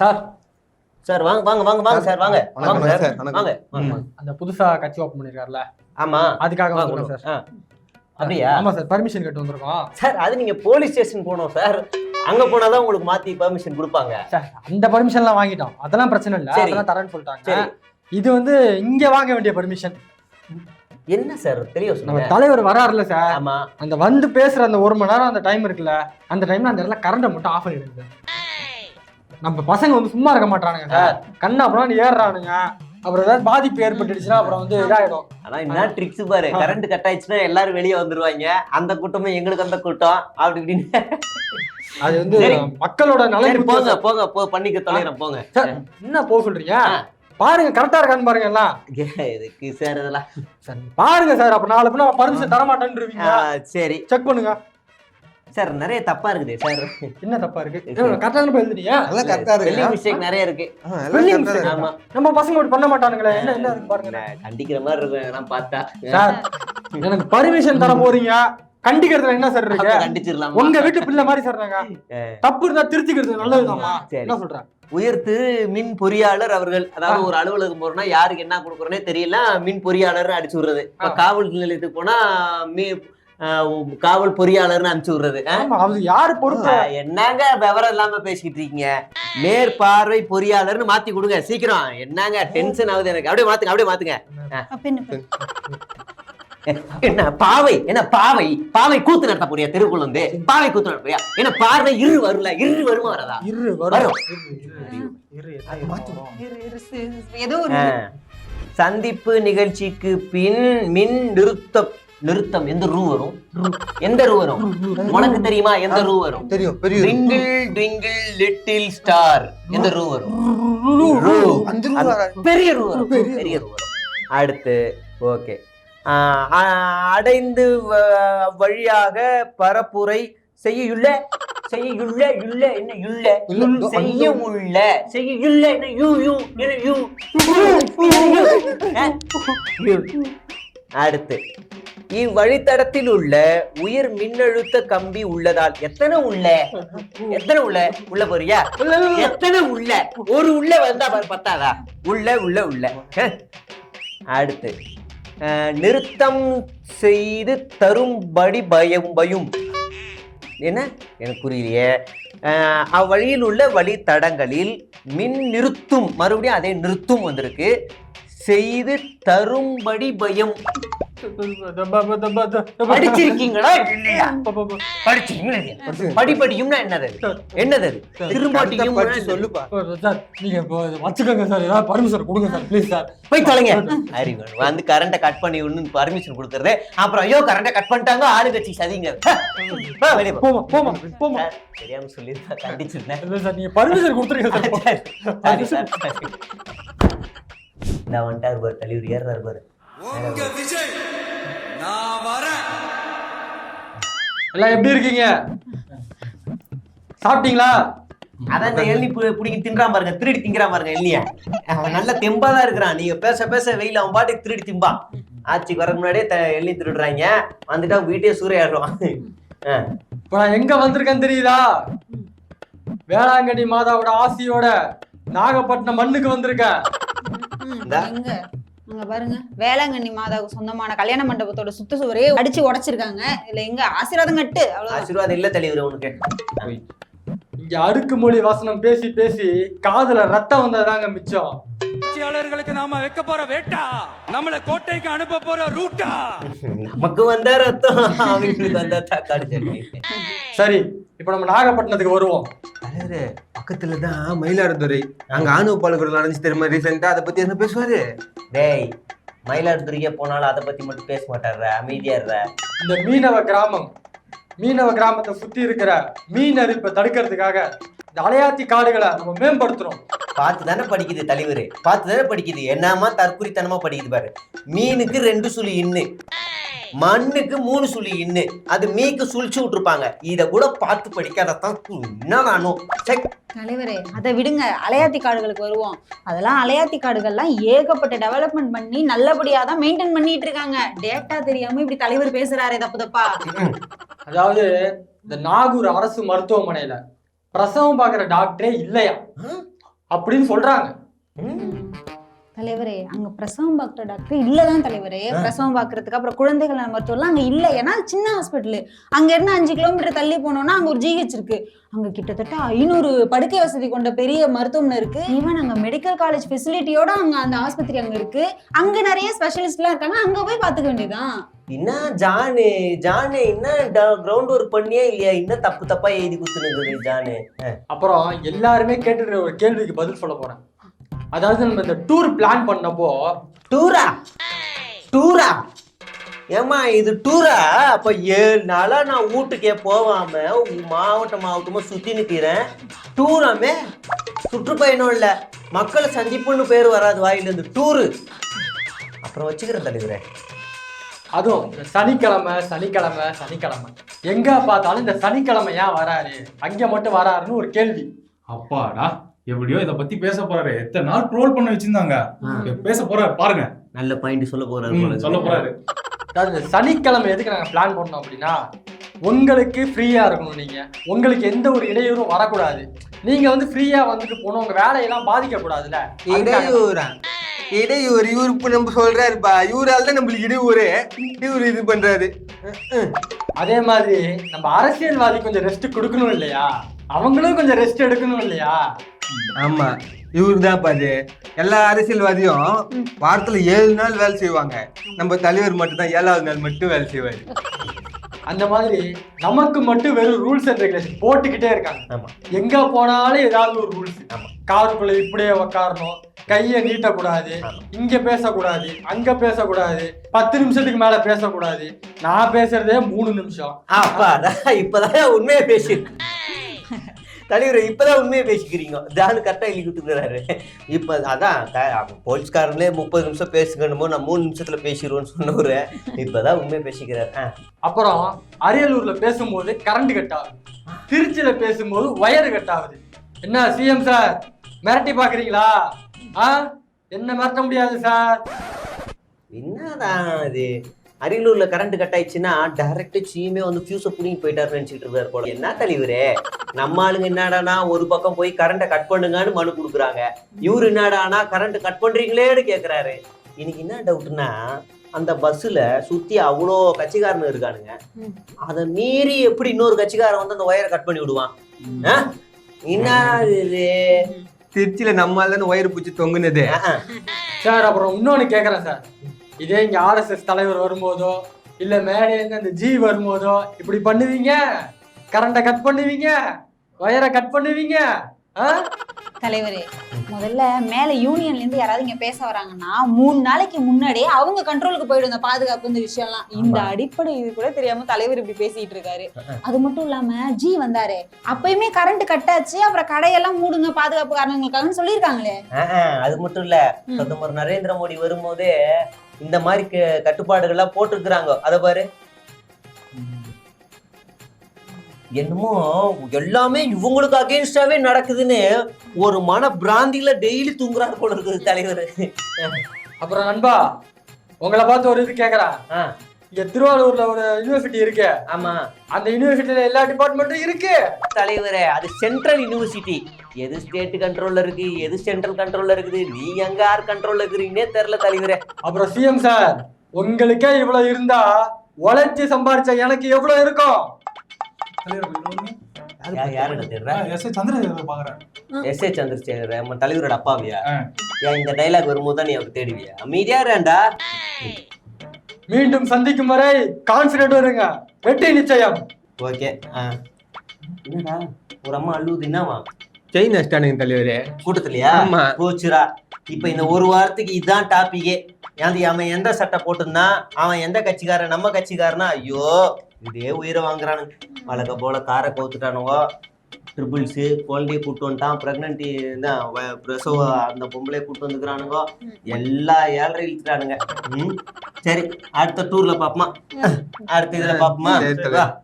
Sir. Sir வாங்க வாங்க வாங்க வாங்க சார் வாங்க. வாங்க சார். வாங்க. அந்த புதுசா கட்சி ஓப்பன் பண்ணிருக்காருல. ஆமா. அதுக்காக வாங்க, சார். அப்படியா? ஆமா சார் பர்மிஷன் கேட்டு வந்திருக்கோம். சார் அது நீங்க போலீஸ் ஸ்டேஷன் போகணும் சார். அங்க போனாதான் உங்களுக்கு மாத்தி பெர்மிஷன் கொடுப்பாங்க. சார் அந்த பர்மிஷன்லாம் வாங்கிட்டோம். அதெல்லாம் பிரச்சனை இல்ல. அதெல்லாம் தரேன்னு சொல்லிட்டாங்க. சரி. இது வந்து இங்க வாங்க வேண்டிய பர்மிஷன் என்ன சார்? தெரிய நம்ம தலைவர் வராருல சார். ஆமா. அந்த வந்து பேசுற அந்த ஒரு மணி நேரம் அந்த டைம் இருக்குல்ல அந்த டைம்ல அந்த இடத்துல கரண்ட்டை மட்டும் ஆஃப் பண்ணிடுங்க. நம்ம பசங்க வந்து சும்மா இருக்க மாட்டானுங்க சார். கண்ணா அப்புறம் ஏறுறானுங்க. அப்புறம் ஏதாவது பாதிப்பு ஏற்பட்டுடுச்சுன்னா அப்புறம் வந்து இதாயிடும். ஆனா என்ன ட்ரிக்ஸ் பாரு. கரண்ட் கட் ஆயிடுச்சுன்னா எல்லாரும் வெளியே வந்துருவாங்க. அந்த கூட்டமும் எங்களுக்கு அந்த கூட்டம். அப்படி இப்படின்னு. அது வந்து. மக்களோட நலன் போங்க போங்க போ பண்ணிக்க தொலைகிறேன் போங்க. சார். என்ன போக சொல்றீங்க. பாருங்க கரெக்டா இருக்கான்னு பாருங்க எல்லாம். இதுக்கு சார் இதெல்லாம்? பாருங்க சார் அப்ப நாலு பின்ன பர்மிஷன் தர சரி. செக் பண்ணுங்க. சார் நிறைய தப்பா இருக்குது சார். என்ன தப்பா இருக்கு? கரெக்டா போய் எழுதுறீங்க நல்லா கரெக்டா இருக்கு. மிஸ்டேக் நிறைய இருக்கு. இருக்கு. ஆமா. நம்ம பசங்க இப்படி பண்ண மாட்டானுங்களே. என்ன என்ன இருக்கு பாருங்க. நான் கண்டிக்கிற மாதிரி இருக்கும் இதெல்லாம் பார்த்தா. சார் எனக்கு பர்மிஷன் தர போறீங்க. கண்டிக்கிறதுல என்ன சார் இருக்கு? கண்டிச்சிடலாம்? உங்க வீட்டு பிள்ளை மாதிரி சார் நாங்க. தப்பு இருந்தா திருத்திக்கிறது நல்லதுதாம்மா. சரி. என்ன சொல்றேன் உயர்த்து மின் பொறியாளர் அவர்கள். அதாவது ஒரு அலுவலகம் போறோம்னா யாருக்கு என்ன கொடுக்குறோனே தெரியல மின் பொறியாளர் அடிச்சு விடுறது. காவல் நிலையத்துக்கு போனா மீ காவல் பொறியாளர்னு அனுப்பிச்சு விடுறது. அது யாரு பொறுப்பு? என்னங்க விவரம் இல்லாம பேசிக்கிட்டு இருக்கீங்க? மேற்பார்வை பொறியாளர்னு மாத்தி கொடுங்க சீக்கிரம். என்னங்க டென்ஷன் ஆகுது எனக்கு. அப்படியே மாத்துங்க அப்படியே மாத்துங்க. என்ன பாவை என்ன பாவை? பாவை கூத்து நடத்த போறியா தெருக்குள்ள வந்து பாவை கூத்து நடத்த போறியா என்ன பார்வை இரு வரல இரு வருமா வரதா? இரு வரும். சந்திப்பு நிகழ்ச்சிக்கு பின் மின் நிறுத்தம் நிறுத்தம் எந்த ரூ வரும்? எந்த ரூ வரும்? உனக்கு தெரியுமா? எந்த ரூ வரும்? தெரியும் பெரிய ட்விங்கிள் ட்விங்கிள் லிட்டில் ஸ்டார். எந்த ரூ வரும்? ரூ. பெரிய ரூ வரும். பெரிய ரூ வரும். அடுத்து ஓகே. அடைந்து வழியாக பரப்புரை செய்யுள்ள செய்யுள்ள இல்ல என்ன இல்ல இல்ல, இதோ செய்ய உள்ள செய்யுள்ள என்ன யூ யூ என்ன? யூ. அடுத்து இவ்வழித்தடத்தில் உள்ள உயர் மின்னழுத்த கம்பி உள்ளதால் எத்தனை உள்ள? எத்தனை உள்ள? உள்ள போறியா. எத்தனை உள்ள? ஒரு உள்ள வந்தா பத்தாதா? உள்ள உள்ள உள்ள. அடுத்து நிறுத்தம் செய்து தரும்படி பயம் பயும். என்ன? எனக்கு புரியலையே. அவ்வழியில் உள்ள வழித்தடங்களில் மின் நிறுத்தும் மறுபடியும் அதே நிறுத்தும் வந்திருக்கு. செய்து தரும்படி பயம். படிச்சிருக்கீங்களா இல்லையா? படிச்சிருக்கீங்களா இல்லையா? படிப்படியும்னா என்னது? என்னது திரும்பாட்டியும் சொல்லுப்பா சார் நீங்க வச்சுக்கோங்க சார். ஏதாவது பர்மிஷன் கொடுங்க சார் ப்ளீஸ் சார். போய் தொலைங்க. அறிவு வந்து கரண்ட கட் பண்ணி ஒண்ணு பர்மிஷன் கொடுக்கறது. அப்புறம் ஐயோ கரண்ட கட் பண்ணிட்டாங்க ஆளுங்கட்சி சதிங்க. வெளிய. போமா போமா போமா தெரியாம சொல்லி கண்டிச்சிருந்தேன். இல்ல சார் நீங்க பர்மிஷன் கொடுத்துருங்க சார். நான் வந்துட்டாரு பாரு தலைவர் ஏறாரு பாரு. உங்க விஜய் நான் வரேன். எல்லாம் எப்படி இருக்கீங்க? சாப்பிட்டீங்களா? அதான் இந்த எள்ளி பு- பிடிங்கி தின்றான் பாருங்க திருடி திங்கிறான் பாருங்க எள்ளிய. அவன் நல்ல தெம்பா தான் இருக்கிறான். நீங்க பேச பேச வெயில அவன் பாட்டுக்கு திருடி திம்பான் ஆட்சிக்கு வரக்கு முன்னாடியே எள்ளி திருடுறாங்க. வந்துட்டா வீட்டையே சூறையாடுறான் ஆ. இப்போ நான் எங்க வந்திருக்கேன் தெரியுதா? வேளாங்கண்ணி மாதாவோட ஆசியோட நாகப்பட்டினம் மண்ணுக்கு வந்திருக்கேன். அங்க பாருங்க. வேளாங்கண்ணி மாதாவுக்கு சொந்தமான கல்யாண மண்டபத்தோட சுத்த சுவரே அடிச்சு உடைச்சிருக்காங்க. இதுல எங்க ஆசீர்வாதம் கட்டு ஆசீர்வாதம் இல்ல தலைவர் உனக்கு. இங்க அடுக்குமொழி வசனம் பேசி பேசி காதுல ரத்தம் வந்ததாங்க மிச்சம். ஆட்சியாளர்களுக்கு நாம வைக்க போற வேட்டா நம்மள கோட்டைக்கு அனுப்ப போற ரூட்டா. நமக்கு வந்தா ரத்தம் அவங்களுக்கு வந்தா சரி இப்போ நம்ம நாகப்பட்டினத்துக்கு வருவோம். தலைவரே பக்கத்துல தான் மயிலாடுதுறை. அங்க ஆணவ பாலகுடல் நடந்துச்சு தெரியுமா ரீசெண்டா அதை பத்தி என்ன பேசுவாரு? டேய் மயிலாடுதுறைக்கே போனாலும் அதை பத்தி மட்டும் பேச மாட்டாருற அமைதியா இருற இந்த மீனவ கிராமம் மீனவ கிராமத்தை சுத்தி இருக்கிற மீன் அரிப்பை தடுக்கிறதுக்காக இந்த அலையாத்தி காடுகளை நம்ம மேம்படுத்துறோம். பார்த்து தானே படிக்குது தலைவர் பார்த்து தானே படிக்குது. என்னமா தற்குறித்தனமா படிக்குது பாரு. மீனுக்கு ரெண்டு சுழி இன்னு. மண்ணுக்கு மூணு சுழி இன்னு. அது மீக்கு சுழிச்சு விட்டுருப்பாங்க. இத கூட பார்த்து படிக்காததான் என்ன வேணும் தலைவரே அதை விடுங்க. அலையாத்தி காடுகளுக்கு வருவோம். அதெல்லாம் அலையாத்தி காடுகள்லாம் ஏகப்பட்ட டெவலப்மெண்ட் பண்ணி நல்லபடியா தான் மெயின்டைன் பண்ணிட்டு இருக்காங்க. டேட்டா தெரியாம இப்படி தலைவர் பேசுறாரே தப்பு தப்பா? அதாவது இந்த நாகூர் அரசு மருத்துவமனையில பிரசவம் பார்க்குற டாக்டரே இல்லையா? அப்படின்னு சொல்றாங்க. தலைவரே அங்க பிரசவம் பார்க்குற டாக்டர் இல்லதான் தலைவரே. பிரசவம் பார்க்கறதுக்கு அப்புறம் குழந்தைகள் நல மருத்துவம்லாம் அங்க இல்ல. ஏன்னா அது சின்ன ஹாஸ்பிட்டல் அங்க இருந்து அஞ்சு கிலோமீட்டர் தள்ளி போனோம்னா அங்க ஒரு ஜிஹெச் இருக்கு. அங்க கிட்டத்தட்ட ஐநூறு படுக்கை வசதி கொண்ட பெரிய மருத்துவமனை இருக்கு. ஈவன் அங்க மெடிக்கல் காலேஜ் ஃபெசிலிட்டியோட அங்க அந்த ஆஸ்பத்திரி அங்க இருக்கு. அங்க நிறைய ஸ்பெஷலிஸ்ட்லாம் இருக்காங்க. அங்க போய் பாத்துக்க வேண்டியதுதான். என்ன ஜானு ஜானு என்ன கிரவுண்ட் ஒர்க் பண்ணியே இல்லையா? இன்னும் தப்பு தப்பா எழுதி குத்துனுக்குது ஜானு? அப்புறம் எல்லாருமே ஒரு கேள்விக்கு பதில் சொல்ல போறேன். அதாவது நம்ம இந்த டூர் பிளான் பண்ணப்போ டூரா டூரா ஏமா இது டூரா அப்ப ஏழு நாளா நான் வீட்டுக்கே போகாம மாவட்டம் மாவட்டமா சுத்தி நிக்கிறேன். டூராமே சுற்றுப்பயணம் இல்ல மக்களை சந்திப்புன்னு பேர் வராது வாயில இருந்து. டூரு அப்புறம் வச்சுக்கிறேன் தலைவரே. அதுவும் இந்த சனிக்கிழமை சனிக்கிழமை சனிக்கிழமை. எங்க பார்த்தாலும் இந்த சனிக்கிழமை ஏன் வராரு? அங்க மட்டும் வராருன்னு ஒரு கேள்வி. அப்பாடா. எப்படியோ இத பத்தி பேச போறாரு. எத்தனை நாள் ட்ரோல் பண்ண வச்சிருந்தாங்க. பேச போறாரு பாருங்க. நல்ல பாயிண்ட் சொல்ல போறாரு சொல்ல. போறாரு. அதாவது சனிக்கிழமை எதுக்கு நாங்க பிளான் பண்ணோம் அப்படின்னா உங்களுக்கு ஃப்ரீயா இருக்கணும் நீங்க. உங்களுக்கு எந்த ஒரு இடையூறும் வரக்கூடாது. நீங்க வந்து ஃப்ரீயா வந்துட்டு போகணும். உங்க வேலையெல்லாம் பாதிக்க கூடாதுல இடையூறா? இடையூறு. இவரு இப்ப நம்ம சொல்றாருப்பா. இவரால் தான் நம்மளுக்கு இடையூறு. இவரு இது பண்றாரு. அதே மாதிரி நம்ம அரசியல்வாதி கொஞ்சம் ரெஸ்ட் கொடுக்கணும் இல்லையா? அவங்களும் கொஞ்சம் ரெஸ்ட் எடுக்கணும் இல்லையா? ஆமா. இவரு தான் பாது எல்லா அரசியல்வாதியும் வாரத்துல ஏழு நாள் வேலை செய்வாங்க. நம்ம தலைவர் மட்டும் தான் ஏழாவது நாள் மட்டும் வேலை செய்வாரு. அந்த மாதிரி நமக்கு மட்டும் வெறும் ரூல்ஸ் அண்ட் ரெகுலேஷன் போட்டுக்கிட்டே இருக்காங்க. ஆமா. எங்க போனாலும் ஏதாவது ஒரு ரூல்ஸ் ஆமா. காருக்குள்ள இப்படியே உக்காரணும். கையை நீட்டக்கூடாது. இங்க பேசக்கூடாது. அங்க பேசக்கூடாது. பத்து நிமிஷத்துக்கு மேல பேசக்கூடாது. நான் பேசுறதே மூணு நிமிஷம். அப்பாடா இப்பதான் உண்மையை பேசி தலைவர் இப்பதான் உண்மையை பேசிக்கிறீங்க. ஜானு கரெக்டா எழுதி கொடுத்துக்கிறாரு இப்ப அதான் போலீஸ்காரங்களே முப்பது நிமிஷம் பேசுங்கணுமோ நான் மூணு நிமிஷத்துல பேசிடுவோன்னு சொன்னவரு. இப்பதான் உண்மையை பேசிக்கிறாரு. அப்புறம் அரியலூர்ல பேசும்போது கரண்ட் கட் ஆகுது. திருச்சியில பேசும்போது வயர் கட் ஆகுது. என்ன சிஎம் சார் மிரட்டி பாக்குறீங்களா ஆ? என்ன மிரட்ட முடியாது சார் என்னதான் இது? அரியலூர்ல கரண்ட் கட் ஆயிடுச்சுன்னா டைரக்டா சீமே வந்து ஃபியூஸை புடிங்கி போயிட்டாரு நினைச்சிட்டு இருக்காரு போல. என்ன தலைவரே? நம்ம ஆளுங்க என்னடானா ஒரு பக்கம் போய் கரண்ட்டை கட் பண்ணுங்கன்னு மனு கொடுக்குறாங்க. இவரு என்னடானா கரண்ட் கட் பண்றீங்களேன்னு கேக்குறாரு. இன்னைக்கு என்ன டவுட்னா அந்த பஸ்ஸுல சுத்தி அவ்வளோ கட்சிக்காரன் இருக்கானுங்க. அதை மீறி எப்படி இன்னொரு கட்சிக்காரன் வந்து அந்த ஒயரை கட் பண்ணி விடுவான்? என்ன இது? திருச்சியில நம்மால தானே வயிறு பூச்சி தொங்குனது. சார் அப்புறம் இன்னொன்னு கேக்குறேன் சார். இதே இங்க ஆர்எஸ்எஸ் தலைவர் வரும்போதோ இல்ல மேலே இருந்து அந்த ஜி வரும்போதோ இப்படி பண்ணுவீங்க? கரண்ட கட் பண்ணுவீங்க? வயரை கட் பண்ணுவீங்க? தலைவரே முதல்ல மேல யூனியன்ல இருந்து யாராவது இங்க பேச வராங்கன்னா மூணு நாளைக்கு முன்னாடியே அவங்க கண்ட்ரோலுக்கு போயிடும் இந்த பாதுகாப்பு இந்த விஷயம்லாம். இந்த அடிப்படை இது கூட தெரியாம தலைவர் இப்படி பேசிட்டு இருக்காரு. அது மட்டும் இல்லாம ஜி வந்தாரு. அப்பயுமே கரண்ட் கட் ஆச்சு அப்புறம் கடையெல்லாம் மூடுங்க பாதுகாப்பு காரணங்களுக்காகன்னு சொல்லியிருக்காங்களே ஆஹ், அது மட்டும் இல்ல. பிரதமர் நரேந்திர மோடி வரும்போதே இந்த மாதிரி கட்டுப்பாடுகள்லாம் போட்டிருக்கிறாங்க. அத பாரு. என்னமோ எல்லாமே இவங்களுக்கு அகேன்ஸ்டாவே நடக்குதுன்னு ஒரு மன பிராந்தியில டெய்லி தூங்குறாரு போல இருக்குது தலைவர். அப்புறம் நண்பா உங்களை பார்த்து ஒரு இது கேக்குறேன். இங்க திருவாரூர்ல ஒரு யூனிவர்சிட்டி இருக்கு. ஆமா. அந்த யூனிவர்சிட்டியில எல்லா டிபார்ட்மெண்ட்டும் இருக்கு. தலைவரே அது சென்ட்ரல் யூனிவர்சிட்டி எது ஸ்டேட் கண்ட்ரோல்ல இருக்கு? எது சென்ட்ரல் கண்ட்ரோல்ல இருக்குது? நீ எங்க யார் கண்ட்ரோல்ல இருக்கிறீங்கன்னே தெரியல தலைவரே. அப்புறம் சிஎம் சார் உங்களுக்கே இவ்வளவு இருந்தா உழைச்சு சம்பாரிச்ச எனக்கு எவ்வளவு இருக்கும்? தலைவரோட அப்பாவியா? இந்த டைலாக் வரும்போது தான் நீ அவருக்கு தேடுவியா? அமைதியா மீண்டும் சந்திக்கும் வரை கான்பிடன்ட் வருங்க வெற்றி நிச்சயம். ஓகே என்னடா ஒரு அம்மா அழுவுது என்னவா? செயின் அஷ்டானுங்க தலைவரே. கூட்டத்துலயா? ஆமா. போச்சுரா இப்ப இந்த ஒரு வாரத்துக்கு இதான் டாபிக்கே அவன் எந்த சட்டை போட்டிருந்தான்? அவன் எந்த கட்சிக்காரன்? நம்ம கட்சிக்காரனா? ஐயோ இதே உயிரை வாங்குறானுங்க. வழக்க போல காரை கவுத்துட்டானுங்க ட்ரிபிள்ஸு குழந்தைய கூட்டு வந்துட்டான். ப்ரெக்னன்ட்டி தான் வ- பிரசவ அந்த பொம்பளைய கூட்டு வந்துக்கிறானுங்க. எல்லா ஏழரை இழுத்துட்டானுங்க. ம்? சரி அடுத்த டூர்ல பாப்போமா? அடுத்த இதுல. வா.